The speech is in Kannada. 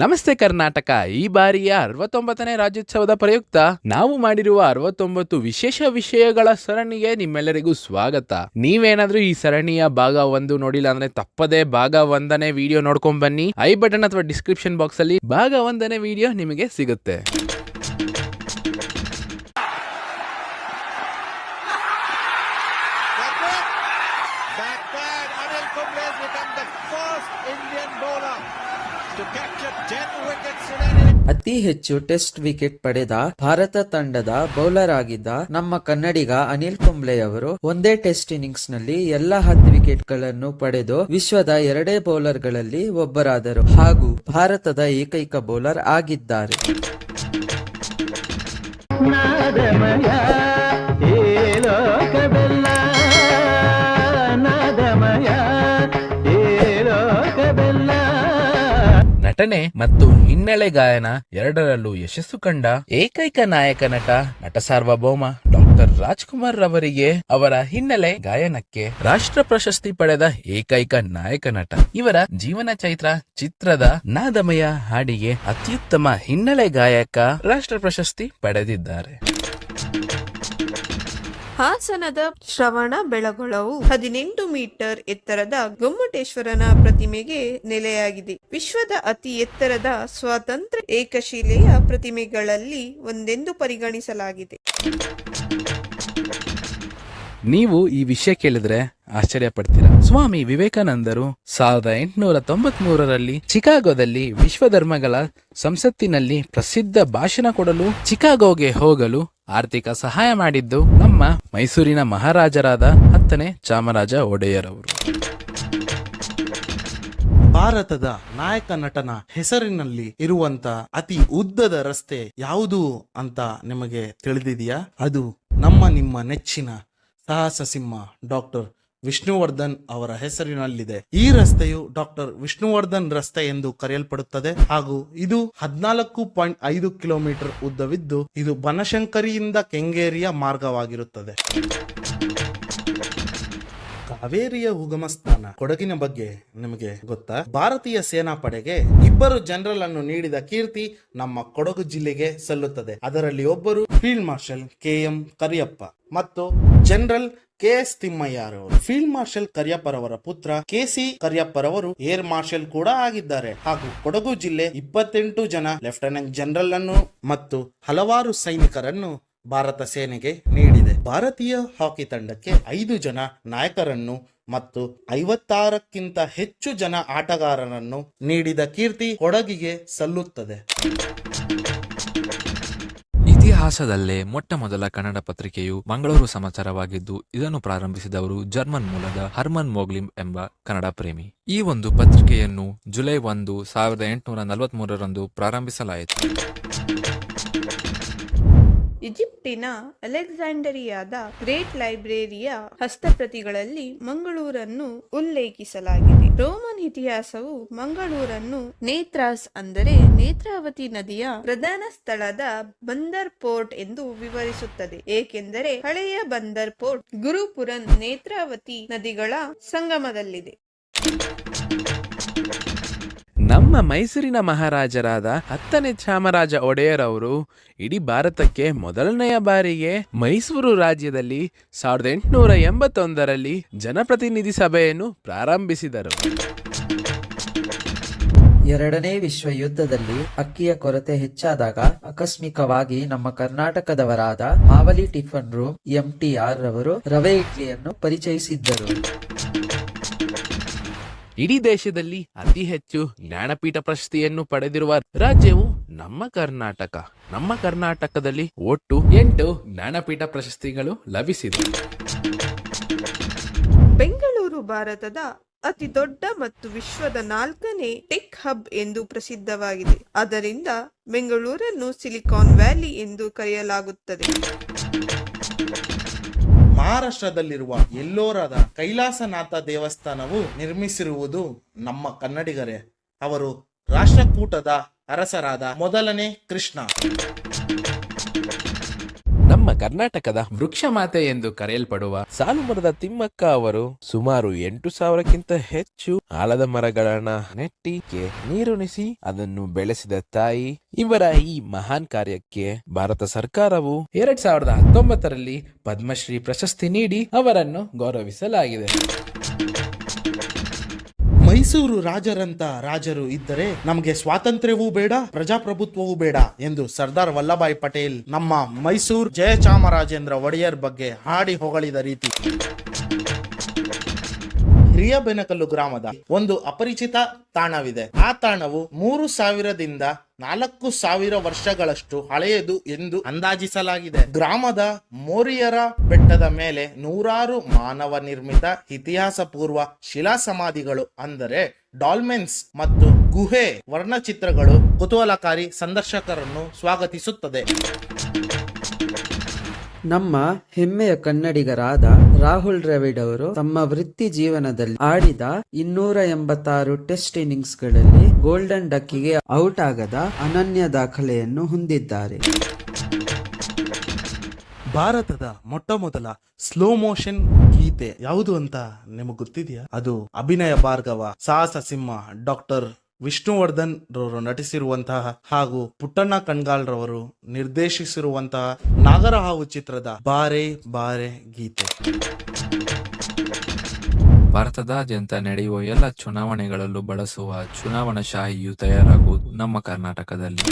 ನಮಸ್ತೆ ಕರ್ನಾಟಕ. ಈ ಬಾರಿಯ ಅರವತ್ತೊಂಬತ್ತನೇ ರಾಜ್ಯೋತ್ಸವದ ಪ್ರಯುಕ್ತ ನಾವು ಮಾಡಿರುವ ಅರವತ್ತೊಂಬತ್ತು ವಿಶೇಷ ವಿಷಯಗಳ ಸರಣಿಗೆ ನಿಮ್ಮೆಲ್ಲರಿಗೂ ಸ್ವಾಗತ. ನೀವೇನಾದ್ರೂ ಈ ಸರಣಿಯ ಭಾಗ ಒಂದು ನೋಡಿಲ್ಲ ಅಂದ್ರೆ ತಪ್ಪದೆ ಭಾಗ ಒಂದನೇ ವಿಡಿಯೋ ನೋಡ್ಕೊಂಡ್ ಬನ್ನಿ. ಐ ಬಟನ್ ಅಥವಾ ಡಿಸ್ಕ್ರಿಪ್ಷನ್ ಬಾಕ್ಸ್ ಅಲ್ಲಿ ಭಾಗ ಒಂದನೇ ವಿಡಿಯೋ ನಿಮಗೆ ಸಿಗುತ್ತೆ. To capture 10 wickets in an ಅತಿ ಹೆಚ್ಚು ಟೆಸ್ಟ್ ವಿಕೆಟ್ ಪಡೆದ ಭಾರತ ತಂಡದ ಬೌಲರ್ ಆಗಿದ್ದ ನಮ್ಮ ಕನ್ನಡಿಗ ಅನಿಲ್ ಕುಂಬ್ಳೆಯವರು ಒಂದೇ ಟೆಸ್ಟ್ ಇನ್ನಿಂಗ್ಸ್ನಲ್ಲಿ ಎಲ್ಲಾ ಹತ್ತು ವಿಕೆಟ್ಗಳನ್ನು ಪಡೆದು ವಿಶ್ವದ ಎರಡೇ ಬೌಲರ್ಗಳಲ್ಲಿ ಒಬ್ಬರಾದರು ಹಾಗೂ ಭಾರತದ ಏಕೈಕ ಬೌಲರ್ ಆಗಿದ್ದಾರೆ. ನಟನೆ ಮತ್ತು ಹಿನ್ನೆಲೆ ಗಾಯನ ಎರಡರಲ್ಲೂ ಯಶಸ್ಸು ಕಂಡ ಏಕೈಕ ನಾಯಕ ನಟ ನಟ ಸಾರ್ವಭೌಮ ಡಾಕ್ಟರ್ ರಾಜ್ಕುಮಾರ್ ರವರಿಗೆ ಅವರ ಹಿನ್ನೆಲೆ ಗಾಯನಕ್ಕೆ ರಾಷ್ಟ್ರ ಪ್ರಶಸ್ತಿ ಪಡೆದ ಏಕೈಕ ನಾಯಕ ನಟ. ಇವರ ಜೀವನ ಚೈತ್ರ ಚಿತ್ರದ ನಾದಮಯ ಹಾಡಿಗೆ ಅತ್ಯುತ್ತಮ ಹಿನ್ನೆಲೆ ಗಾಯಕ ರಾಷ್ಟ್ರ ಪ್ರಶಸ್ತಿ ಪಡೆದಿದ್ದಾರೆ. ಹಾಸನದ ಶ್ರವಣ ಬೆಳಗೊಳವು ಹದಿನೆಂಟು ಮೀಟರ್ ಎತ್ತರದ ಗೊಮ್ಮಟೇಶ್ವರನ ಪ್ರತಿಮೆಗೆ ನೆಲೆಯಾಗಿದೆ. ವಿಶ್ವದ ಅತಿ ಎತ್ತರದ ಸ್ವಾತಂತ್ರ್ಯ ಏಕಶಿಲೆಯ ಪ್ರತಿಮೆಗಳಲ್ಲಿ ಒಂದೆಂದು ಪರಿಗಣಿಸಲಾಗಿದೆ. ನೀವು ಈ ವಿಷಯ ಕೇಳಿದ್ರೆ ಆಶ್ಚರ್ಯ ಪಡ್ತೀರಾ ಸ್ವಾಮಿ ವಿವೇಕಾನಂದರು ಸಾವಿರದ ಎಂಟುನೂರ ತೊಂಬತ್ ಮೂರರಲ್ಲಿ ಚಿಕಾಗೋದಲ್ಲಿ ವಿಶ್ವ ಧರ್ಮಗಳ ಸಂಸತ್ತಿನಲ್ಲಿ ಪ್ರಸಿದ್ಧ ಭಾಷಣ ಕೊಡಲು ಚಿಕಾಗೋಗೆ ಹೋಗಲು ಆರ್ಥಿಕ ಸಹಾಯ ಮಾಡಿದ್ದು ನಮ್ಮ ಮೈಸೂರಿನ ಮಹಾರಾಜರಾದ ಹತ್ತನೇ ಚಾಮರಾಜ ಒಡೆಯರ್ ಅವರು ಭಾರತದ ನಾಯಕ ನಟನ ಹೆಸರಿನಲ್ಲಿ ಇರುವಂತ ಅತಿ ಉದ್ದದ ರಸ್ತೆ ಯಾವುದು ಅಂತ ನಿಮಗೆ ತಿಳಿದಿದೆಯಾ? ಅದು ನಮ್ಮ ನಿಮ್ಮ ನೆಚ್ಚಿನ ಸಾಹಸ ಸಿಂಹ ಡಾಕ್ಟರ್ ವಿಷ್ಣುವರ್ಧನ್ ಅವರ ಹೆಸರಿನಲ್ಲಿದೆ. ಈ ರಸ್ತೆಯು ಡಾಕ್ಟರ್ ವಿಷ್ಣುವರ್ಧನ್ ರಸ್ತೆ ಎಂದು ಕರೆಯಲ್ಪಡುತ್ತದೆ ಹಾಗೂ ಇದು ಹದಿನಾಲ್ಕು ಪಾಯಿಂಟ್ ಐದು ಕಿಲೋಮೀಟರ್ ಉದ್ದವಿದ್ದು ಇದು ಬನಶಂಕರಿಯಿಂದ ಕೆಂಗೇರಿಯ ಮಾರ್ಗವಾಗಿರುತ್ತದೆ. ಕಾವೇರಿಯ ಉಗಮ ಸ್ಥಾನ ಕೊಡಗಿನ ಬಗ್ಗೆ ನಿಮಗೆ ಗೊತ್ತಾ? ಭಾರತೀಯ ಸೇನಾ ಪಡೆಗೆ ಇಬ್ಬರು ಜನರಲ್ ಅನ್ನು ನೀಡಿದ ಕೀರ್ತಿ ನಮ್ಮ ಕೊಡಗು ಜಿಲ್ಲೆಗೆ ಸಲ್ಲುತ್ತದೆ. ಅದರಲ್ಲಿ ಒಬ್ಬರು field marshal K M Cariappa ಮತ್ತು ಜನರಲ್ ಕೆ ಎಸ್ ತಿಮ್ಮಯ್ಯರವರು ಫೀಲ್ಡ್ ಮಾರ್ಷಲ್ ಕರಿಯಪ್ಪರವರ ಪುತ್ರ ಕೆ ಸಿ ಕರಿಯಪ್ಪರವರು ಏರ್ ಮಾರ್ಷಲ್ ಕೂಡ ಆಗಿದ್ದಾರೆ. ಹಾಗೂ ಕೊಡಗು ಜಿಲ್ಲೆ ಇಪ್ಪತ್ತೆಂಟು ಜನ ಲೆಫ್ಟಿನೆಂಟ್ ಜನರಲ್ ಅನ್ನು ಮತ್ತು ಹಲವಾರು ಸೈನಿಕರನ್ನು ಭಾರತ ಸೇನೆಗೆ ನೀಡಿದೆ. ಭಾರತೀಯ ಹಾಕಿ ತಂಡಕ್ಕೆ ಐದು ಜನ ನಾಯಕರನ್ನು ಮತ್ತು ಐವತ್ತಾರಕ್ಕಿಂತ ಹೆಚ್ಚು ಜನ ಆಟಗಾರರನ್ನು ನೀಡಿದ ಕೀರ್ತಿ ಕೊಡಗಿಗೆ ಸಲ್ಲುತ್ತದೆ. ಇತಿಹಾಸದಲ್ಲೇ ಮೊಟ್ಟ ಮೊದಲ ಕನ್ನಡ ಪತ್ರಿಕೆಯು ಮಂಗಳೂರು ಸಮಾಚಾರವಾಗಿದ್ದು, ಇದನ್ನು ಪ್ರಾರಂಭಿಸಿದವರು ಜರ್ಮನ್ ಮೂಲದ ಹರ್ಮನ್ ಮೋಗ್ಲಿಂ ಎಂಬ ಕನ್ನಡ ಪ್ರೇಮಿ. ಈ ಒಂದು ಪತ್ರಿಕೆಯನ್ನು ಜುಲೈ ಒಂದು ಸಾವಿರದ ಎಂಟುನೂರ ನಲವತ್ಮೂರರಂದು ಪ್ರಾರಂಭಿಸಲಾಯಿತು. ಈಜಿಪ್ಟಿನ ಅಲೆಕ್ಸಾಂಡರಿಯಾದ ಗ್ರೇಟ್ ಲೈಬ್ರರಿಯ ಹಸ್ತಪ್ರತಿಗಳಲ್ಲಿ ಮಂಗಳೂರನ್ನು ಉಲ್ಲೇಖಿಸಲಾಗಿದೆ. ರೋಮನ್ ಇತಿಹಾಸವು ಮಂಗಳೂರನ್ನು ನೇತ್ರಾಸ್ ಅಂದರೆ ನೇತ್ರಾವತಿ ನದಿಯ ಪ್ರಧಾನ ಸ್ಥಳದ ಬಂದರ್ ಪೋರ್ಟ್ ಎಂದು ವಿವರಿಸುತ್ತದೆ. ಏಕೆಂದರೆ ಹಳೆಯ ಬಂದರ್ ಪೋರ್ಟ್ ಗುರುಪುರನ್ ನೇತ್ರಾವತಿ ನದಿಗಳ ಸಂಗಮದಲ್ಲಿದೆ. ನಮ್ಮ ಮೈಸೂರಿನ ಮಹಾರಾಜರಾದ ಹತ್ತನೇ ಚಾಮರಾಜ ಒಡೆಯರ್ ಅವರು ಇಡೀ ಭಾರತಕ್ಕೆ ಮೊದಲನೆಯ ಬಾರಿಗೆ ಮೈಸೂರು ರಾಜ್ಯದಲ್ಲಿ ಸಾವಿರದ ಎಂಟುನೂರ ಎಂಬತ್ತೊಂದರಲ್ಲಿ ಜನಪ್ರತಿನಿಧಿ ಸಭೆಯನ್ನು ಪ್ರಾರಂಭಿಸಿದರು. ಎರಡನೇ ವಿಶ್ವ ಯುದ್ಧದಲ್ಲಿ ಅಕ್ಕಿಯ ಕೊರತೆ ಹೆಚ್ಚಾದಾಗ ಆಕಸ್ಮಿಕವಾಗಿ ನಮ್ಮ ಕರ್ನಾಟಕದವರಾದ ಮಾವಲಿ ಟಿಫನ್ ರೂಮ್ ಎಂಟಿಆರ್ ರವರು ರವೆ ಇಡ್ಲಿಯನ್ನು ಪರಿಚಯಿಸಿದ್ದರು. ಇಡೀ ದೇಶದಲ್ಲಿ ಅತಿ ಹೆಚ್ಚು ಜ್ಞಾನಪೀಠ ಪ್ರಶಸ್ತಿಯನ್ನು ಪಡೆದಿರುವ ರಾಜ್ಯವು ನಮ್ಮ ಕರ್ನಾಟಕ. ನಮ್ಮ ಕರ್ನಾಟಕದಲ್ಲಿ ಒಟ್ಟು ಎಂಟು ಜ್ಞಾನಪೀಠ ಪ್ರಶಸ್ತಿಗಳು ಲಭಿಸಿದೆ. ಬೆಂಗಳೂರು ಭಾರತದ ಅತಿ ದೊಡ್ಡ ಮತ್ತು ವಿಶ್ವದ ನಾಲ್ಕನೇ ಟೆಕ್ ಹಬ್ ಎಂದು ಪ್ರಸಿದ್ಧವಾಗಿದೆ. ಅದರಿಂದ ಬೆಂಗಳೂರನ್ನು ಸಿಲಿಕಾನ್ ವ್ಯಾಲಿ ಎಂದು ಕರೆಯಲಾಗುತ್ತದೆ. ಮಹಾರಾಷ್ಟ್ರದಲ್ಲಿರುವ ಎಲ್ಲೋರದ ಕೈಲಾಸನಾಥ ದೇವಸ್ಥಾನವು ನಿರ್ಮಿಸಿರುವುದು ನಮ್ಮ ಕನ್ನಡಿಗರೇ. ಅವರು ರಾಷ್ಟ್ರಕೂಟದ ಅರಸರಾದ ಮೊದಲನೇ ಕೃಷ್ಣ. ನಮ್ಮ ಕರ್ನಾಟಕದ ವೃಕ್ಷ ಮಾತೆ ಎಂದು ಕರೆಯಲ್ಪಡುವ ಸಾಲುಮರದ ತಿಮ್ಮಕ್ಕ ಅವರು ಸುಮಾರು ಎಂಟು ಸಾವಿರಕ್ಕಿಂತ ಹೆಚ್ಚು ಆಲದ ಮರಗಳನ್ನ ನೆಟ್ಟಿಗೆ ನೀರುಣಿಸಿ ಅದನ್ನು ಬೆಳೆಸಿದ ತಾಯಿ. ಇವರ ಈ ಮಹಾನ್ ಕಾರ್ಯಕ್ಕೆ ಭಾರತ ಸರ್ಕಾರವು ಎರಡ್ ಸಾವಿರದ ಹತ್ತೊಂಬತ್ತರಲ್ಲಿ ಪದ್ಮಶ್ರೀ ಪ್ರಶಸ್ತಿ ನೀಡಿ ಅವರನ್ನು ಗೌರವಿಸಲಾಗಿದೆ. ಮೈಸೂರು ರಾಜರಂತ ರಾಜರು ಇದ್ದರೆ ನಮಗೆ ಸ್ವಾತಂತ್ರ್ಯವೂ ಬೇಡ, ಪ್ರಜಾಪ್ರಭುತ್ವವೂ ಬೇಡ ಎಂದು ಸರ್ದಾರ್ ವಲ್ಲಭಾಯಿ ಪಟೇಲ್ ನಮ್ಮ ಮೈಸೂರು ಜಯಚಾಮರಾಜೇಂದ್ರ ಒಡೆಯರ್ ಬಗ್ಗೆ ಹಾಡಿ ಹೊಗಳಿದ ರೀತಿ. ಹಿರಿಯಬೆನಕಲ್ಲು ಗ್ರಾಮದ ಒಂದು ಅಪರಿಚಿತ ತಾಣವಿದೆ. ಆ ತಾಣವು ಮೂರು ಸಾವಿರದಿಂದ ನಾಲ್ಕು ಸಾವಿರ ವರ್ಷಗಳಷ್ಟು ಹಳೆಯದು ಎಂದು ಅಂದಾಜಿಸಲಾಗಿದೆ. ಗ್ರಾಮದ ಮೋರಿಯರ ಬೆಟ್ಟದ ಮೇಲೆ ನೂರಾರು ಮಾನವ ನಿರ್ಮಿತ ಇತಿಹಾಸ ಪೂರ್ವ ಶಿಲಾ ಸಮಾಧಿಗಳು ಅಂದರೆ ಡಾಲ್ಮೆನ್ಸ್ ಮತ್ತು ಗುಹೆ ವರ್ಣಚಿತ್ರಗಳು ಕುತೂಹಲಕಾರಿ ಸಂದರ್ಶಕರನ್ನು ಸ್ವಾಗತಿಸುತ್ತದೆ. ನಮ್ಮ ಹೆಮ್ಮೆಯ ಕನ್ನಡಿಗರಾದ ರಾಹುಲ್ ದ್ರಾವಿಡ್ ಅವರು ತಮ್ಮ ವೃತ್ತಿ ಜೀವನದಲ್ಲಿ ಆಡಿದ ಇನ್ನೂರ ಎಂಬತ್ತಾರು ಟೆಸ್ಟ್ ಇನ್ನಿಂಗ್ಸ್ಗಳಲ್ಲಿ ಗೋಲ್ಡನ್ ಡಕ್ಕಿಗೆ ಔಟ್ ಆಗದ ಅನನ್ಯ ದಾಖಲೆಯನ್ನು ಹೊಂದಿದ್ದಾರೆ. ಭಾರತದ ಮೊಟ್ಟ ಮೊದಲ ಸ್ಲೋ ಮೋಷನ್ ಗೀತೆ ಯಾವುದು ಅಂತ ನಿಮಗೆ ಗೊತ್ತಿದೆಯಾ? ಅದು ಅಭಿನಯ ಭಾರ್ಗವ ಸಾಹಸ ಸಿಂಹ ಡಾಕ್ಟರ್ ವಿಷ್ಣುವರ್ಧನ್ ರವರು ನಟಿಸಿರುವಂತಹ ಹಾಗೂ ಪುಟ್ಟಣ್ಣ ಕಣ್ಗಾಲ್ ರವರು ನಿರ್ದೇಶಿಸಿರುವಂತಹ ನಾಗರಹಾವು ಚಿತ್ರದ ಬಾರೆ ಬಾರೆ ಗೀತೆ. ಭಾರತದಾದ್ಯಂತ ನಡೆಯುವ ಎಲ್ಲ ಚುನಾವಣೆಗಳಲ್ಲೂ ಬಳಸುವ ಚುನಾವಣಾ ಶಾಹಿಯು ತಯಾರಾಗುವುದು ನಮ್ಮ ಕರ್ನಾಟಕದಲ್ಲಿ.